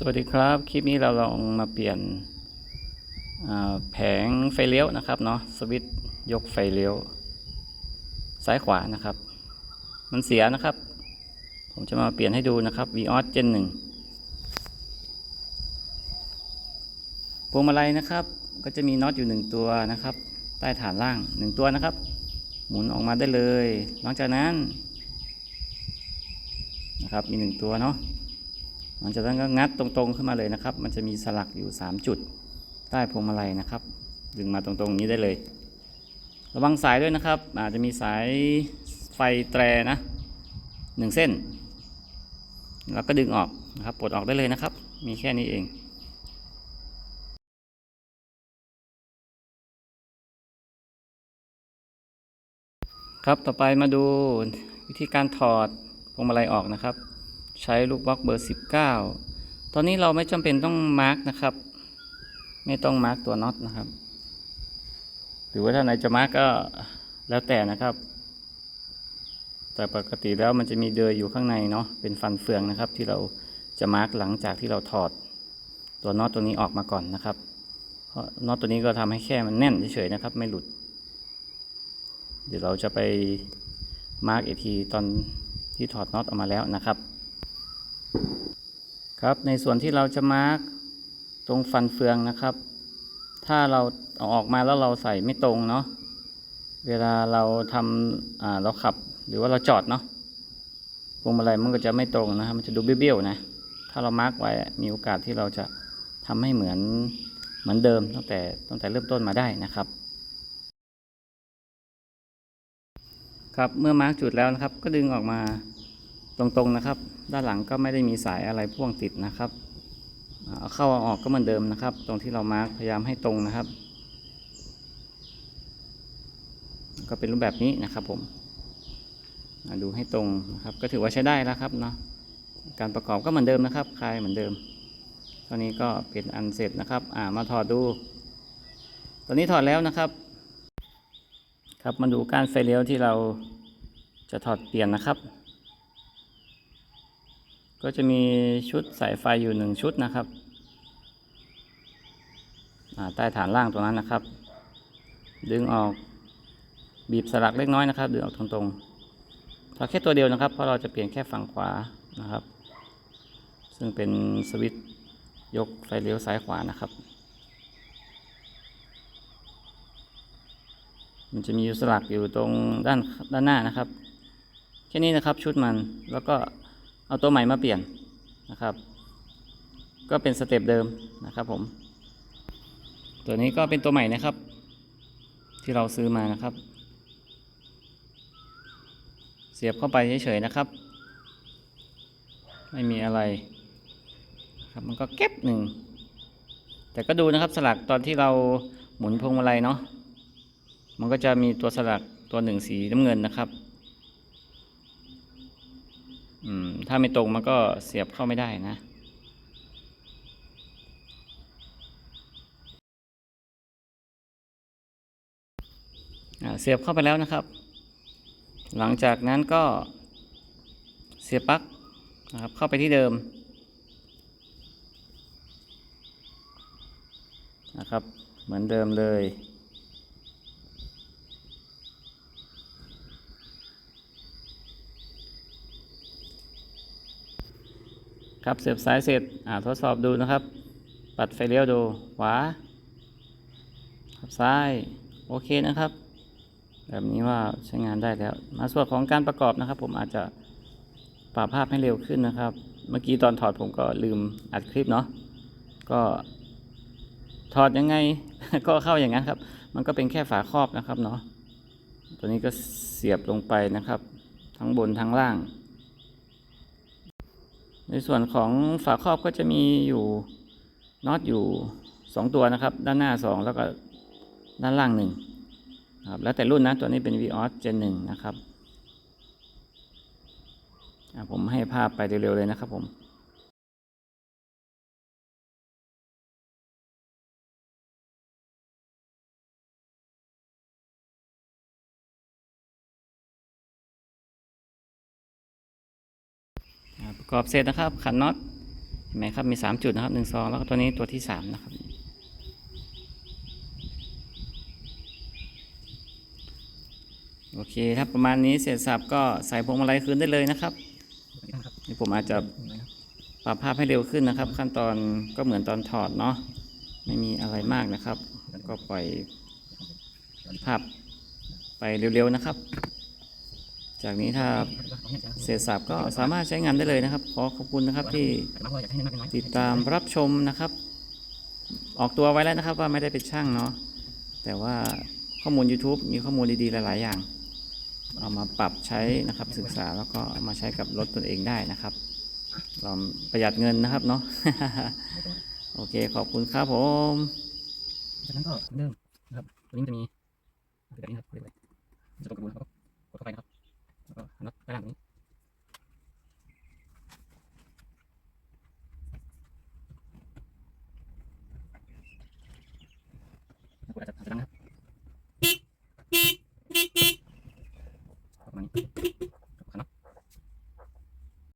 สวัสดีครับ คลิปนี้เราลองมาเปลี่ยนแผงไฟเลี้ยวนะครับเนาะสวิตยกไฟเลี้ยว ซ้ายขวานะครับ มันเสียนะครับ ผมจะมาเปลี่ยนให้ดูนะครับ Vios Gen 1พวงมาลัยนะครับ ก็จะมีน็อตอยู่หนึ่งตัวนะครับ ใต้ฐานล่างหนึ่งตัวนะครับ หมุนออกมาได้เลย หลังจากนั้นนะครับมีหนึ่งตัวเนาะ หลังจากนั้นก็งัดตรงๆขึ้นมาเลยนะครับ มันจะมีสลักอยู่ 3 จุด ใต้พวงมาลัยนะครับ ดึงมาตรงๆนี้ได้เลย ระวังสายด้วยนะครับ อาจจะมีสายไฟแตรนะหนึ่งเส้น แล้วก็ดึงออกนะครับ ปลดออกได้เลยนะครับ มีแค่นี้เองครับ ต่อไปมาดูวิธีการถอดพวงมาลัยออกนะครับ ใช้ลูกบล็อกเบอร์ 19 ตอนนี้เราไม่จำเป็นต้องมาร์กนะครับ ไม่ต้องมาร์กตัวน็อตนะครับ หรือว่าถ้าไหนจะมาร์กก็แล้วแต่นะครับ แต่ปกติแล้วมันจะมีเดือยอยู่ข้างในเนาะเป็นฟันเฟืองนะครับ ที่เราจะมาร์กหลังจากที่เราถอดตัวน็อตตัวนี้ออกมาก่อนนะครับเพราะน็อตตัวนี้ก็ทำให้แค่มันแน่นเฉยๆนะครับ ไม่หลุด เดี๋ยวเราจะไปมาร์กอีกทีตอนที่ถอดน็อตออกมาแล้วนะครับ ครับในส่วนที่เราจะมาร์กตรงฟันเฟืองนะครับ ถ้าเราเอาออกมาแล้วเราใส่ไม่ตรงเนาะเวลาเราทำเราขับหรือว่าเราจอดเนาะพวงมาลัยมันก็จะไม่ตรงนะครับมันจะดูเบี้ยวๆนะถ้าเรามาร์กไว้มีโอกาสที่เราจะทำให้เหมือนเหมือนเดิมตั้งแต่ตั้งแต่เริ่มต้นมาได้นะครับ ครับเมื่อมาร์กจุดแล้วนะครับ ก็ดึงออกมา ตรงๆนะครับ ด้านหลังก็ไม่ได้มีสายอะไรพ่วงติดนะครับเอาเข้าเอาออกก็เหมือนเดิมนะครับ ตรงที่เรามาร์กพยายามให้ตรงนะครับ ก็เป็นรูปแบบนี้นะครับผมดูให้ตรงนะครับ ก็ถือว่าใช้ได้แล้วครับเนาะการประกอบก็เหมือนเดิมนะครับ คลายเหมือนเดิมตอนนี้ก็เป็นอันเสร็จนะครับ อ่ามาถอดดู ตอนนี้ถอดแล้วนะครับ ครับมาดูการไฟเลี้ยวที่เราจะถอดเปลี่ยนนะครับ ก็จะมีชุดสายไฟอยู่หนึ่งชุดนะครับใต้ฐานล่างตรงนั้นนะครับ ดึงออกบีบสลักเล็กน้อยนะครับ ดึงออกตรงๆถอแค่ตัวเดียวนะครับ เพราะเราจะเปลี่ยนแค่ฝั่งขวานะครับ ซึ่งเป็นสวิตช์ยกไฟเลี้ยวซ้ายขวานะครับ มันจะมีสลักอยู่ตรงด้านด้านหน้านะครับ แค่นี้นะครับชุดมันแล้วก็ เอาตัวใหม่มาเปลี่ยนนะครับ ก็เป็นสเต็ปเดิมนะครับผม ตัวนี้ก็เป็นตัวใหม่นะครับ ที่เราซื้อมานะครับ เสียบเข้าไปเฉยๆนะครับ ไม่มีอะไรครับมันก็เก็บหนึ่งแต่ก็ดูนะครับสลักตอนที่เราหมุนพวงมาลัยเนาะมันก็จะมีตัวสลักตัวหนึ่งสีน้ำเงินนะครับ อืม ถ้าไม่ตรงมันก็เสียบเข้าไม่ได้นะ เสียบเข้าไปแล้วนะครับ หลังจากนั้นก็เสียบปลั๊กนะครับ เข้าไปที่เดิมนะครับ เหมือนเดิมเลย ครับเสียบสายเสร็จอ่าทดสอบดูนะครับ ปัดไฟเลี้ยวดูขวาครับซ้ายโอเคนะครับ แบบนี้ว่าใช้งานได้แล้ว มาส่วนของการประกอบนะครับ ผมอาจจะปรับภาพให้เร็วขึ้นนะครับ เมื่อกี้ตอนถอดผมก็ลืมอัดคลิปเนาะก็ถอดยังไง ก็เข้าอย่างนั้นครับ มันก็เป็นแค่ฝาครอบนะครับเนาะตัวนี้ก็เสียบลงไปนะครับ ทั้งบนทั้งล่าง ในส่วนของฝาครอบก็จะมีอยู่น็อตอยู่ 2 ตัวนะครับ ด้านหน้า 2 แล้วก็ด้านล่าง1ครับแล้วแต่รุ่นนะ ตัวนี้เป็น Vios Gen 1นะครับผมให้ภาพไปเร็วๆเลยนะครับผม อ่าปรอบเสร็จนะครับ ขันน็อตเห็นไหมครับมีสามจุดนะครับหนึ่งสองแล้วก็ตัวนี้ตัวที่สามนะครับ โอเคครับประมาณนี้เสร็จสับก็ใส่พวงมาลัยคืนได้เลยนะครับนี่ผมอาจจะปรับภาพให้เร็วขึ้นนะครับ ขั้นตอนก็เหมือนตอนถอดเนาะไม่มีอะไรมากนะครับก็ปล่อยภาพไปเร็วๆนะครับ จากนี้ถ้าเสร็จสับก็สามารถใช้งานได้เลยนะครับ ขอขอบคุณนะครับที่ติดตามรับชมนะครับ ออกตัวไว้แล้วนะครับว่าไม่ได้เป็นช่างเนาะแต่ว่าข้อมูล YouTube มีข้อมูลดีๆ หลาย ๆ อย่าง เอามาปรับใช้นะครับศึกษาแล้วก็เอามาใช้กับรถตนเองได้นะครับเราประหยัดเงินนะครับเนาะโอเคขอบคุณครับผมจากนั้นก็เหมือนเดิมนะครับตัวนี้มันจะมีแบบนี้ครับเรียกอะไรมันจะตรงกระบุนครับ น็อตด้านล่างนี้กดอาจจะอาจจะดังนะครับ